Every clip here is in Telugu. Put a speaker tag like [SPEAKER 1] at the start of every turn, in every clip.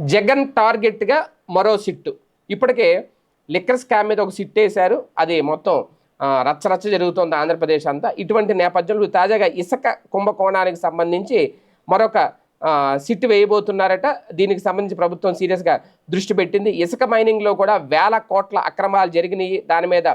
[SPEAKER 1] జగన్ టార్గెట్గా మరో సిట్టు. ఇప్పటికే లిక్కర్ స్కామ్ మీద ఒక సిట్ వేశారు. అది మొత్తం రచ్చరచ్చ జరుగుతోంది ఆంధ్రప్రదేశ్ అంతా. ఇటువంటి నేపథ్యంలో తాజాగా ఇసుక కుంభకోణానికి సంబంధించి మరొక సిట్ వేయబోతున్నారట. దీనికి సంబంధించి ప్రభుత్వం సీరియస్గా దృష్టి పెట్టింది. ఇసుక మైనింగ్లో కూడా వేల కోట్ల అక్రమాలు జరిగినాయి. దాని మీద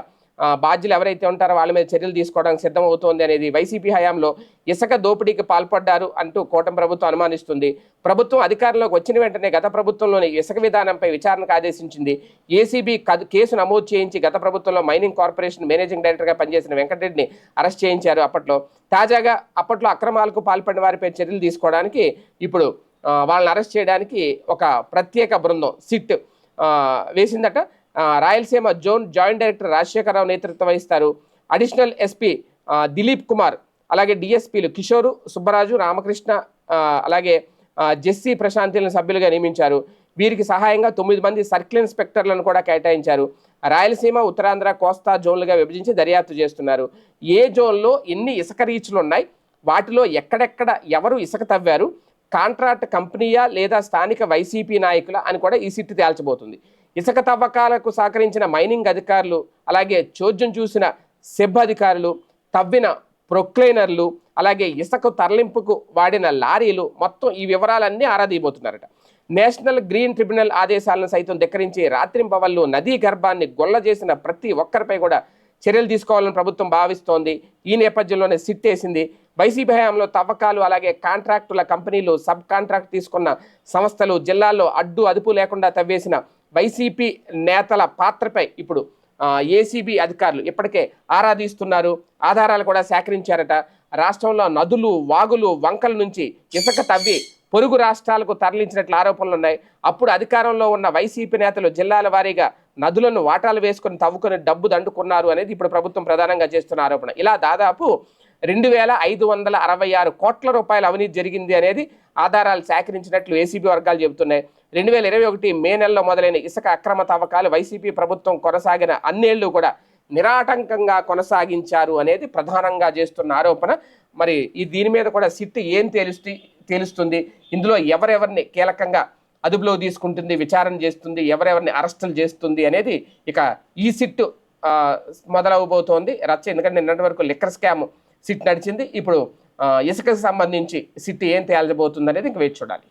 [SPEAKER 1] బాధ్యులు ఎవరైతే ఉంటారో వాళ్ళ మీద చర్యలు తీసుకోవడానికి సిద్ధమవుతోంది అనేది వైసీపీ హయాంలో ఇసుక దోపిడీకి పాల్పడ్డారు అంటూ కూటమి ప్రభుత్వం అనుమానిస్తుంది. ప్రభుత్వం అధికారంలోకి వచ్చిన వెంటనే గత ప్రభుత్వంలోని ఇసుక విధానంపై విచారణకు ఆదేశించింది. ఏసీబీ కేసు నమోదు చేయించి గత ప్రభుత్వంలో మైనింగ్ కార్పొరేషన్ మేనేజింగ్ డైరెక్టర్గా పనిచేసిన వెంకటరెడ్డిని అరెస్ట్ చేయించారు అప్పట్లో. తాజాగా అప్పట్లో అక్రమాలకు పాల్పడిన వారిపై చర్యలు తీసుకోవడానికి ఇప్పుడు వాళ్ళని అరెస్ట్ చేయడానికి ఒక ప్రత్యేక బృందం SIT వేసిందట. Rayalaseema zone joint director Rajasekhara Rao నేతృత్వం వహిస్తారు. అడిషనల్ ఎస్పీ దిలీప్ కుమార్ అలాగే డిఎస్పీలు కిషోరు సుబ్బరాజు రామకృష్ణ అలాగే జెస్సీ ప్రశాంతిలను సభ్యులుగా నియమించారు. వీరికి సహాయంగా తొమ్మిది మంది సర్కిల్ ఇన్స్పెక్టర్లను కూడా కేటాయించారు. రాయలసీమ ఉత్తరాంధ్ర కోస్తా జోన్లుగా విభజించి దర్యాప్తు చేస్తున్నారు. ఏ జోన్లో ఎన్ని ఇసుక రీచ్లు ఉన్నాయి? వాటిలో ఎక్కడెక్కడ ఎవరు ఇసుక తవ్వారు? కాంట్రాక్ట్ కంపెనీయా లేదా స్థానిక వైసీపీ నాయకుల అని కూడా ఈ సిట్ తేల్చబోతుంది. ఇసుక తవ్వకాలకు సహకరించిన మైనింగ్ అధికారులు అలాగే చోద్యం చూసిన సెబ్ అధికారులు తవ్విన ప్రొక్లైనర్లు అలాగే ఇసుక తరలింపుకు వాడిన లారీలు మొత్తం ఈ వివరాలన్నీ ఆరాదీయబోతున్నారట నేషనల్ గ్రీన్ ట్రిబ్యునల్ ఆదేశాలను సైతం ధిక్కరించి రాత్రింపవళ్ళు నదీ గర్భాన్ని గొల్ల చేసిన ప్రతి ఒక్కరిపై కూడా చర్యలు తీసుకోవాలని ప్రభుత్వం భావిస్తోంది. ఈ నేపథ్యంలోనే సిట్ వేసింది వైసీపీ హయాంలో తవ్వకాలు అలాగే కాంట్రాక్టుల కంపెనీలు సబ్ కాంట్రాక్ట్ తీసుకున్న సంస్థలు జిల్లాల్లో అడ్డు అదుపు లేకుండా తవ్వేసిన వైసీపీ నేతల పాత్రపై ఇప్పుడు ఏసీబీ అధికారులు ఇప్పటికే ఆరాధిస్తున్నారు. ఆధారాలు కూడా సేకరించారట. రాష్ట్రంలో నదులు వాగులు వంకల నుంచి ఇసుక తవ్వి పొరుగు రాష్ట్రాలకు తరలించినట్లు ఆరోపణలు ఉన్నాయి. అప్పుడు అధికారంలో ఉన్న వైసీపీ నేతలు జిల్లాల వారీగా నదులను వాటాలు వేసుకొని తవ్వుకొని డబ్బు దండుకున్నారు అనేది ఇప్పుడు ప్రభుత్వం ప్రధానంగా చేస్తున్న ఆరోపణ. ఇలా దాదాపు రెండు వేల ఐదు వందల అరవై ఆరు కోట్ల రూపాయల అవినీతి జరిగింది అనేది ఆధారాలు సేకరించినట్లు ఏసీబీ వర్గాలు చెబుతున్నాయి. రెండు వేల ఇరవై ఒకటి మే నెలలో మొదలైన ఇసుక అక్రమ తవ్వకాలు వైసీపీ ప్రభుత్వం కొనసాగిన అన్నేళ్ళు కూడా నిరాటంకంగా కొనసాగించారు అనేది ప్రధానంగా చేస్తున్న ఆరోపణ. మరి ఈ దీని మీద కూడా సిట్ ఏం తేలుస్తు తేలుస్తుంది? ఇందులో ఎవరెవరిని కీలకంగా అదుపులో తీసుకుంటుంది విచారణ చేస్తుంది ఎవరెవరిని అరెస్టులు చేస్తుంది అనేది ఇక ఈ సిట్ మొదలవబోతోంది. రచ్చ ఎందుకంటే నిన్నటి వరకు లిక్కర్ స్కామ్ సిట్ నడిచింది. ఇప్పుడు ఇసుకకు సంబంధించి సిట్ ఏం తేల్చబోతుంది అనేది ఇంక వేచి చూడాలి.